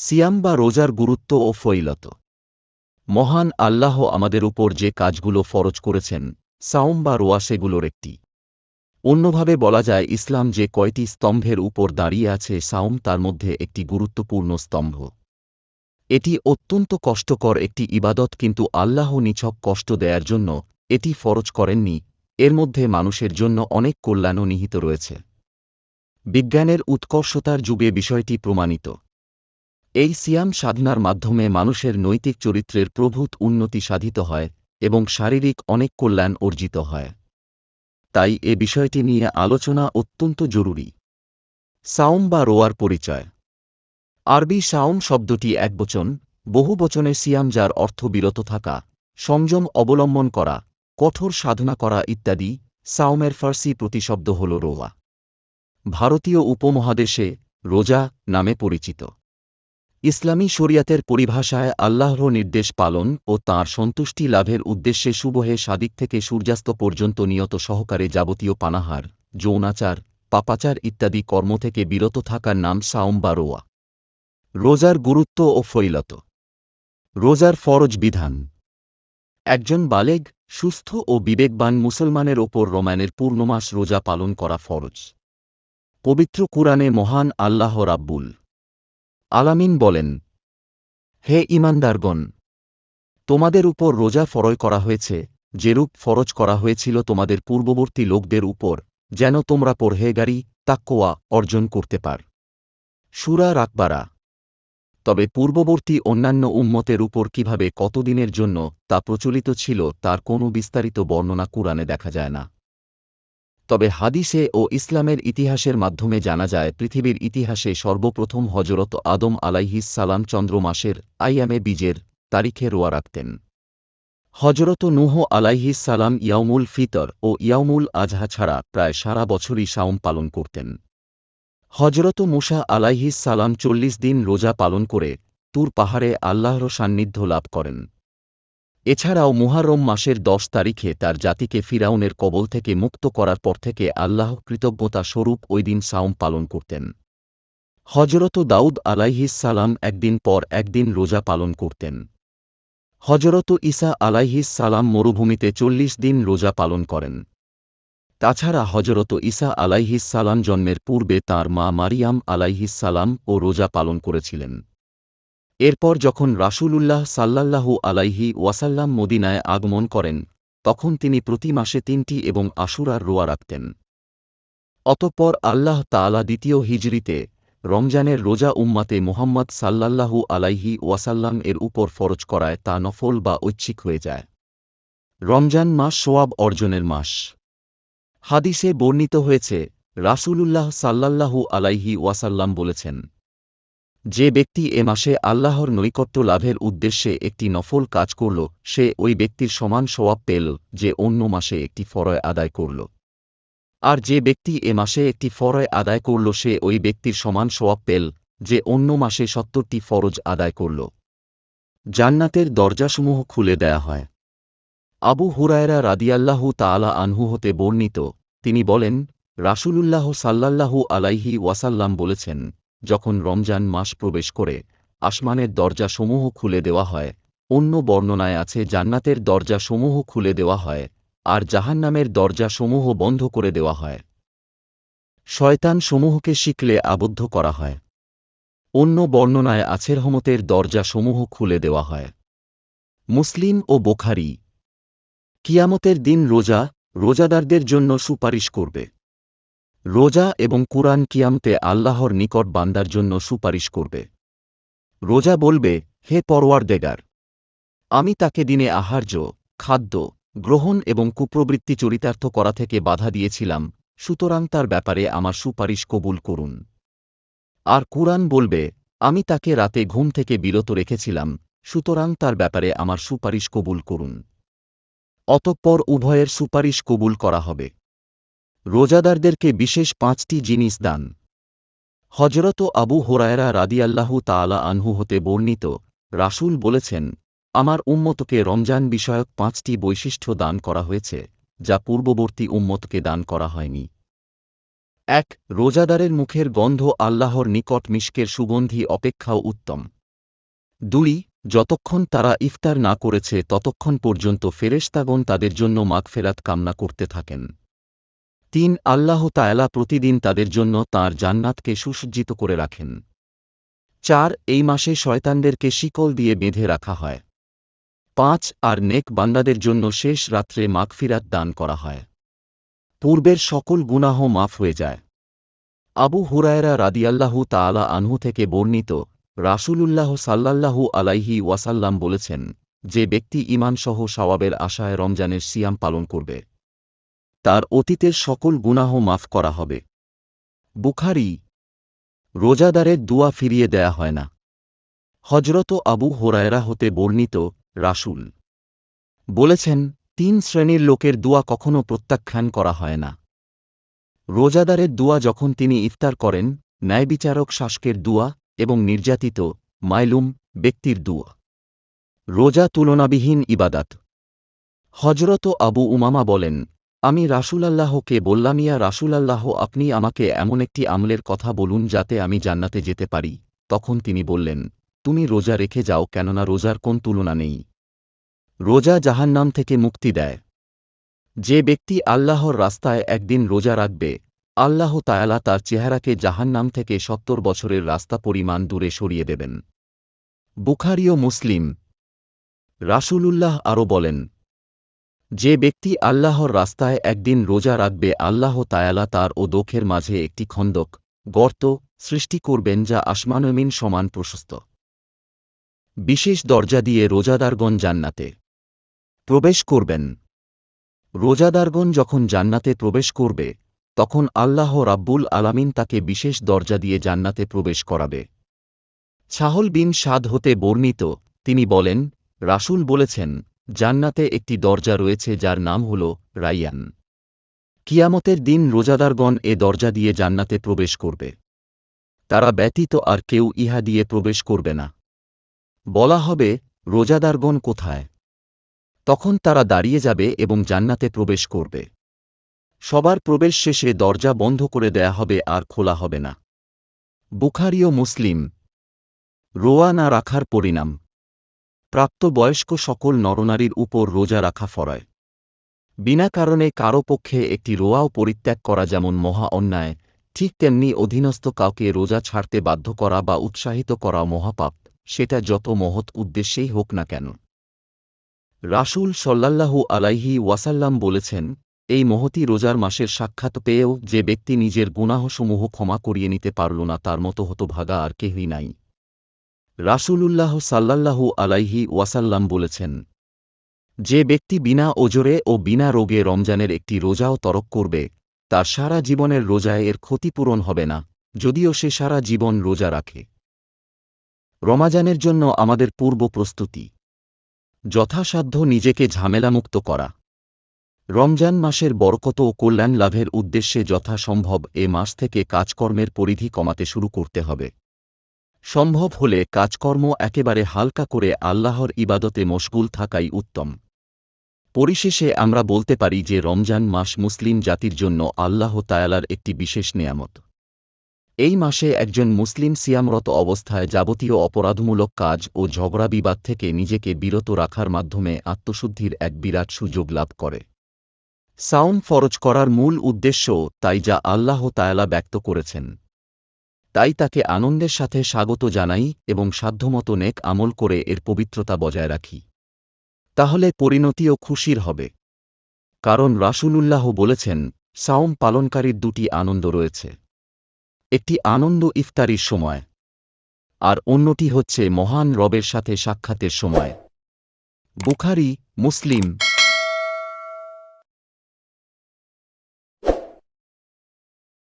সিয়াম বা রোজার গুরুত্ব ও ফৈলত মহান আল্লাহ আমাদের উপর যে কাজগুলো ফরজ করেছেন, সাওম বা রোয়া সেগুলোর একটি। অন্যভাবে বলা যায়, ইসলাম যে কয়টি স্তম্ভের উপর দাঁড়িয়ে আছে, সাওম তার মধ্যে একটি গুরুত্বপূর্ণ স্তম্ভ। এটি অত্যন্ত কষ্টকর একটি ইবাদত, কিন্তু আল্লাহ নিছক কষ্ট দেয়ার জন্য এটি ফরজ করেননি। এর মধ্যে মানুষের জন্য অনেক কল্যাণও নিহিত রয়েছে। বিজ্ঞানের উৎকর্ষতার যুগে বিষয়টি প্রমাণিত। এই সিয়াম সাধনার মাধ্যমে মানুষের নৈতিক চরিত্রের প্রভূত উন্নতি সাধিত হয় এবং শারীরিক অনেক কল্যাণ অর্জিত হয়। তাই এ বিষয়টি নিয়ে আলোচনা অত্যন্ত জরুরি। সাওম বা রোয়ার পরিচয়। আরবি সাওম শব্দটি একবচন বহুবচনে সিয়াম যার অর্থ বিরত থাকা, সংযম অবলম্বন করা, কঠোর সাধনা করা ইত্যাদি সাওমের ফার্সি প্রতিশব্দ হল রোয়া। ভারতীয় উপমহাদেশে রোজা নামে পরিচিত। ইসলামী শরিয়াতের পরিভাষায় আল্লাহর নির্দেশ পালন ও তাঁর সন্তুষ্টি লাভের উদ্দেশ্যে শুভহে সাদিক থেকে সূর্যাস্ত পর্যন্ত নিয়ত সহকারে যাবতীয় পানাহার, যৌনাচার, পাপাচার ইত্যাদি কর্ম থেকে বিরত থাকার নাম সাওম বা রোয়া। রোজার গুরুত্ব ও ফৈলত রোজার ফরজ বিধান। একজন বালেগ, সুস্থ ও বিবেকবান মুসলমানের ওপর রোমানের পূর্ণমাস রোজা পালন করা ফরজ। পবিত্র কুরআনে মহান আল্লাহ রাব্বুল আলামিন বলেন, হে ইমানদারগণ তোমাদের উপর রোজা ফরয় করা হয়েছে, যেরূপ ফরজ করা হয়েছিল তোমাদের পূর্ববর্তী লোকদের উপর, যেন তোমরা পরহেগারি তাক্কোয়া অর্জন করতে পার। সুরা রাকবারা। তবে পূর্ববর্তী অন্যান্য উম্মতের উপর কীভাবে কতদিনের জন্য তা প্রচলিত ছিল তার কোনো বিস্তারিত বর্ণনা কুরআনে দেখা যায় না। তবে হাদিসে ও ইসলামের ইতিহাসের মাধ্যমে জানা যায়, পৃথিবীর ইতিহাসে সর্বপ্রথম হজরত আদম আলাইহিস সালাম চন্দ্র মাসের আইয়ামে বীজের তারিখে রোয়া রাখতেন। হজরত নুহ আলাইহিস সালাম ইয়াউমুল ফিতর ও ইয়াউমুল আজহা ছাড়া প্রায় সারা বছরই সাওম পালন করতেন। হজরত মুসা আলাইহিস সালাম চল্লিশ দিন রোজা পালন করে তুর পাহাড়ে আল্লাহর সান্নিধ্য লাভ করেন। এছাড়াও মুহারম মাসের দশ তারিখে তার জাতিকে ফিরাউনের কবল থেকে মুক্ত করার পর থেকে আল্লাহ কৃতজ্ঞতা স্বরূপ ওই দিন সাওম পালন করতেন। হজরত দাউদ আলাইহিস সালাম একদিন পর একদিন রোজা পালন করতেন। হজরত ঈসা আলাইহিস সালাম মরুভূমিতে চল্লিশ দিন রোজা পালন করেন। তাছাড়া হজরত ঈসা আলাইহিস সালাম জন্মের পূর্বে তাঁর মা মারিয়াম আলাইহিস সালাম ও রোজা পালন করেছিলেন। এরপর যখন রাসূলুল্লাহ সাল্লাল্লাহু আলাইহি ওয়াসাল্লাম মদিনায় আগমন করেন, তখন তিনি প্রতি মাসে তিনটি এবং আশুরার রোয়া রাখতেন। অতঃপর আল্লাহ তাআলা দ্বিতীয় হিজরিতে, রমজানের রোজা উম্মাতে মোহাম্মদ সাল্লাল্লাহু আলাইহি ওয়াসাল্লাম এর উপর ফরজ করায় তা নফল বা ঐচ্ছিক হয়ে যায়। রমজান মাস সোয়াব অর্জনের মাস। হাদিসে বর্ণিত হয়েছে, রাসূলুল্লাহ সাল্লাল্লাহু আলাইহি ওয়াসাল্লাম বলেছেন যে ব্যক্তি এ মাসে আল্লাহর নৈকট্য লাভের উদ্দেশ্যে একটি নফল কাজ করল, সে ওই ব্যক্তির সমান সওয়াব পেল যে অন্য মাসে একটি ফরয় আদায় করল। আর যে ব্যক্তি এ মাসে একটি ফরয় আদায় করল, সে ওই ব্যক্তির সমান সওয়াব পেল যে অন্য মাসে সত্তরটি ফরজ আদায় করল। জান্নাতের দরজাসমূহ খুলে দেয়া হয়। আবু হুরায়রা রাদিয়াল্লাহু তাআলা আনহু হতে বর্ণিত, তিনি বলেন, রাসূলুল্লাহ সাল্লাল্লাহু আলাইহি ওয়াসাল্লাম বলেছেন যখন রমজান মাস প্রবেশ করে, আসমানের দরজাসমূহ খুলে দেওয়া হয়, অন্য বর্ণনায় আছে জান্নাতের দরজাসমূহ খুলে দেওয়া হয়, আর জাহান্নামের দরজাসমূহ বন্ধ করে দেওয়া হয়। শয়তান সমূহকে শিখলে আবদ্ধ করা হয়। অন্য বর্ণনায় আছে রহমতের দরজাসমূহ খুলে দেওয়া হয়। মুসলিম ও বোখারি, কিয়ামতের দিন রোজা, রোজাদারদের জন্য সুপারিশ করবে। রোজা এবং কুরআন কিয়ামতে আল্লাহর নিকট বান্দার জন্য সুপারিশ করবে। রোজা বলবে, হে পরওয়ার দেগার আমি তাকে দিনে আহার্য, খাদ্য, গ্রহণ এবং কুপ্রবৃত্তি চরিতার্থ করা থেকে বাধা দিয়েছিলাম, সুতরাং তার ব্যাপারে আমার সুপারিশ কবুল করুন। আর কুরআন বলবে, আমি তাকে রাতে ঘুম থেকে বিরত রেখেছিলাম, সুতরাং তার ব্যাপারে আমার সুপারিশ কবুল করুন। অতঃপর উভয়ের সুপারিশ কবুল করা হবে। রোজাদারদেরকে বিশেষ পাঁচটি জিনিস দান। হজরত আবু হোরায়রা রাদিয়াল্লাহু তাআলা আনহু হতে বর্ণিত, রাসূল বলেছেন, আমার উম্মতকে রমজান বিষয়ক পাঁচটি বৈশিষ্ট্য দান করা হয়েছে, যা পূর্ববর্তী উম্মতকে দান করা হয়নি। এক, রোজাদারের মুখের গন্ধ আল্লাহর নিকট মিশকের সুগন্ধি অপেক্ষাও উত্তম। দুই, যতক্ষণ তারা ইফতার না করেছে ততক্ষণ পর্যন্ত ফেরেশতাগণ তাদের জন্য মাগফেরাত কামনা করতে থাকেন। তিন, আল্লাহ তায়ালা প্রতিদিন তাদের জন্য তাঁর জান্নাতকে সুসজ্জিত করে রাখেন। চার, এই মাসে শয়তানদেরকে শিকল দিয়ে বেঁধে রাখা হয়। পাঁচ, আর নেক বান্দাদের জন্য শেষ রাত্রে মাগফিরাত দান করা হয়। পূর্বের সকল গুনাহ মাফ হয়ে যায়। আবু হুরায়রা রাদিয়াল্লাহু তাআলা আনহু থেকে বর্ণিত রাসূলুল্লাহ সাল্লাল্লাহু আলাইহি ওয়াসাল্লাম বলেছেন যে ব্যক্তি ঈমানসহ সওয়াবের আশায় রমজানের সিয়াম পালন করবে। তার অতীতের সকল গুনাহ মাফ করা হবে। বুখারি, রোজাদারের দুয়া ফিরিয়ে দেয়া হয় না। হজরত আবু হোরায়রা হতে বর্ণিত রাসূল বলেছেন, তিন শ্রেণির লোকের দুয়া কখনো প্রত্যাখ্যান করা হয় না। রোজাদারের দুয়া যখন তিনি ইফতার করেন, ন্যায়বিচারক শাসকের দুয়া এবং নির্যাতিত, মাইলুম ব্যক্তির দুয়া। রোজা তুলনাবিহীন ইবাদাত। হজরত আবু উমামা বলেন আমি রাসূলাল্লাহকে বললাম, ইয়া রাসূলাল্লাহ, আপনি আমাকে এমন একটি আমলের কথা বলুন যাতে আমি জান্নাতে যেতে পারি। তখন তিনি বললেন, তুমি রোজা রেখে যাও কেননা রোজার কোন তুলনা নেই। রোজা জাহান্নাম থেকে মুক্তি দেয়। যে ব্যক্তি আল্লাহর রাস্তায় একদিন রোজা রাখবে, আল্লাহ তায়ালা তার চেহারাকে জাহান্নাম থেকে সত্তর বছরের রাস্তা পরিমাণ দূরে সরিয়ে দেবেন। বুখারিও মুসলিম রাসূলুল্লাহ আরও বলেন যে ব্যক্তি আল্লাহর রাস্তায় একদিন রোজা রাখবে, আল্লাহ তায়ালা তার ও দোখের মাঝে একটি খন্দক গর্ত সৃষ্টি করবেন যা আসমানমিন সমান প্রশস্ত। বিশেষ দরজা দিয়ে রোজাদারগণ জান্নাতে প্রবেশ করবেন। রোজাদারগণ যখন জান্নাতে প্রবেশ করবে, তখন আল্লাহ রাব্বুল আলামিন তাকে বিশেষ দরজা দিয়ে জান্নাতে প্রবেশ করাবে। ছাহল বিন সাদ হতে বর্ণিত, তিনি বলেন, রাসূল বলেছেন জান্নাতে একটি দরজা রয়েছে যার নাম হল রাইয়ান। কিয়ামতের দিন রোজাদারগণ এ দরজা দিয়ে জান্নাতে প্রবেশ করবে। তারা ব্যতীত আর কেউ ইহা দিয়ে প্রবেশ করবে না। বলা হবে, রোজাদারগণ কোথায়? তখন তারা দাঁড়িয়ে যাবে এবং জান্নাতে প্রবেশ করবে। সবার প্রবেশ শেষে দরজা বন্ধ করে দেয়া হবে আর খোলা হবে না। বুখারিও মুসলিম। রোয়া না রাখার পরিণাম। প্রাপ্তবয়স্ক সকল নরনারীর উপর রোজা রাখা ফরয়। বিনা কারণে কারও পক্ষে একটি রোয়াও পরিত্যাগ করা যেমন মহা অন্যায়, ঠিক তেমনি অধীনস্থ কাউকে রোজা ছাড়তে বাধ্য করা বা উৎসাহিত করা মহাপাপ, সেটা যত মহৎ উদ্দেশ্যেই হোক না কেন। রাসূল সল্লাল্লাহু আলাইহি ওয়াসাল্লাম বলেছেন, এই মহতি রোজার মাসের সাক্ষাৎ পেয়েও যে ব্যক্তি নিজের গুনাহসমূহ ক্ষমা করিয়ে নিতে পারল না তার মতো হতভাগা আর কেহই নাই। রাসূলুল্লাহ সাল্লাল্লাহু আলাইহি ওয়াসাল্লাম বলেছেন, যে ব্যক্তি বিনা ওজরে ও বিনা রোগে রমজানের একটি রোজাও তরক করবে, তার সারা জীবনের রোজায় এর ক্ষতিপূরণ হবে না, যদিও সে সারা জীবন রোজা রাখে। রমাজানের জন্য আমাদের পূর্ব প্রস্তুতি। যথাসাধ্য নিজেকে ঝামেলামুক্ত করা। রমজান মাসের বরকত ও কল্যাণ লাভের উদ্দেশ্যে যথাসম্ভব এ মাস থেকে কাজকর্মের পরিধি কমাতে শুরু করতে হবে। সম্ভব হলে কাজকর্ম একেবারে হালকা করে আল্লাহর ইবাদতে মশগুল থাকাই উত্তম। পরিশেষে আমরা বলতে পারি যে রমজান মাস মুসলিম জাতির জন্য আল্লাহ তায়ালার একটি বিশেষ নেয়ামত। এই মাসে একজন মুসলিম সিয়ামরত অবস্থায় যাবতীয় অপরাধমূলক কাজ ও ঝগড়া বিবাদ থেকে নিজেকে বিরত রাখার মাধ্যমে আত্মশুদ্ধির এক বিরাট সুযোগ লাভ করে। সাউম ফরজ করার মূল উদ্দেশ্য তাই যা আল্লাহ তায়ালা ব্যক্ত করেছেন। তাই তাকে আনন্দের সাথে স্বাগত জানাই এবং সাধ্যমতো নেক আমল করে এর পবিত্রতা বজায় রাখি। তাহলে পরিণতিও খুশির হবে। কারণ রাসূলুল্লাহ বলেছেন, সাওম পালনকারীর দুটি আনন্দ রয়েছে। একটি আনন্দ ইফতারির সময়, আর অন্যটি হচ্ছে মহান রবের সাথে সাক্ষাতের সময়। বুখারি, মুসলিম